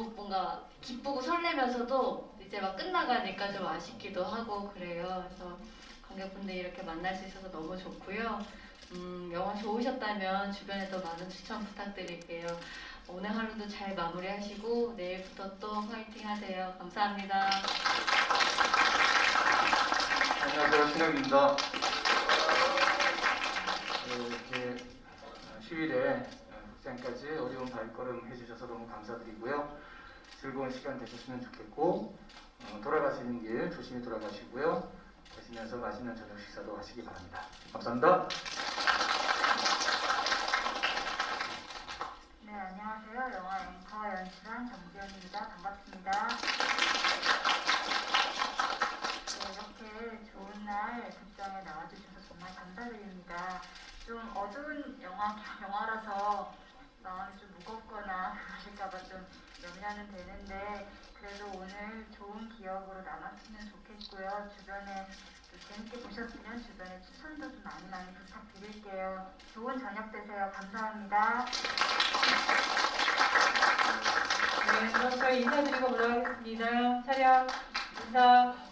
너무 뭔가 기쁘고 설레면서도 이제 막 끝나가니까 좀 아쉽기도 하고 그래요. 그래서 관객분들 이렇게 만날 수 있어서 너무 좋고요. 음, 영화 좋으셨다면 주변에 더 많은 추천 부탁드릴게요. 오늘 하루도 잘 마무리하시고 내일부터 또 화이팅 하세요. 감사합니다. 안녕하세요. 신영입니다. 네, 이렇게 휴일에 극장까지 어려운 발걸음 해주셔서 너무 감사드리고요. 즐거운 시간 되셨으면 좋겠고 어, 돌아가시는 길 조심히 돌아가시고요. 가시면서 맛있는 저녁 식사도 하시기 바랍니다. 감사합니다. 네, 안녕하세요. 영화 앵커 연출한 정지현입니다. 반갑습니다. 네, 이렇게 좋은 날 극장에 나와주셔서 정말 감사드립니다. 좀 어두운 영화, 영화라서 마음이 좀 무겁거나 그러실까봐 좀 염려는 되는데 그래도 오늘 좋은 기억으로 남았으면 좋겠고요. 주변에 또 재밌게 보셨으면 주변에 추천도 좀 많이 많이 부탁드릴게요. 좋은 저녁 되세요. 감사합니다. 네, 그럼 저희 인사드리고 물러가겠습니다. 촬영 인사.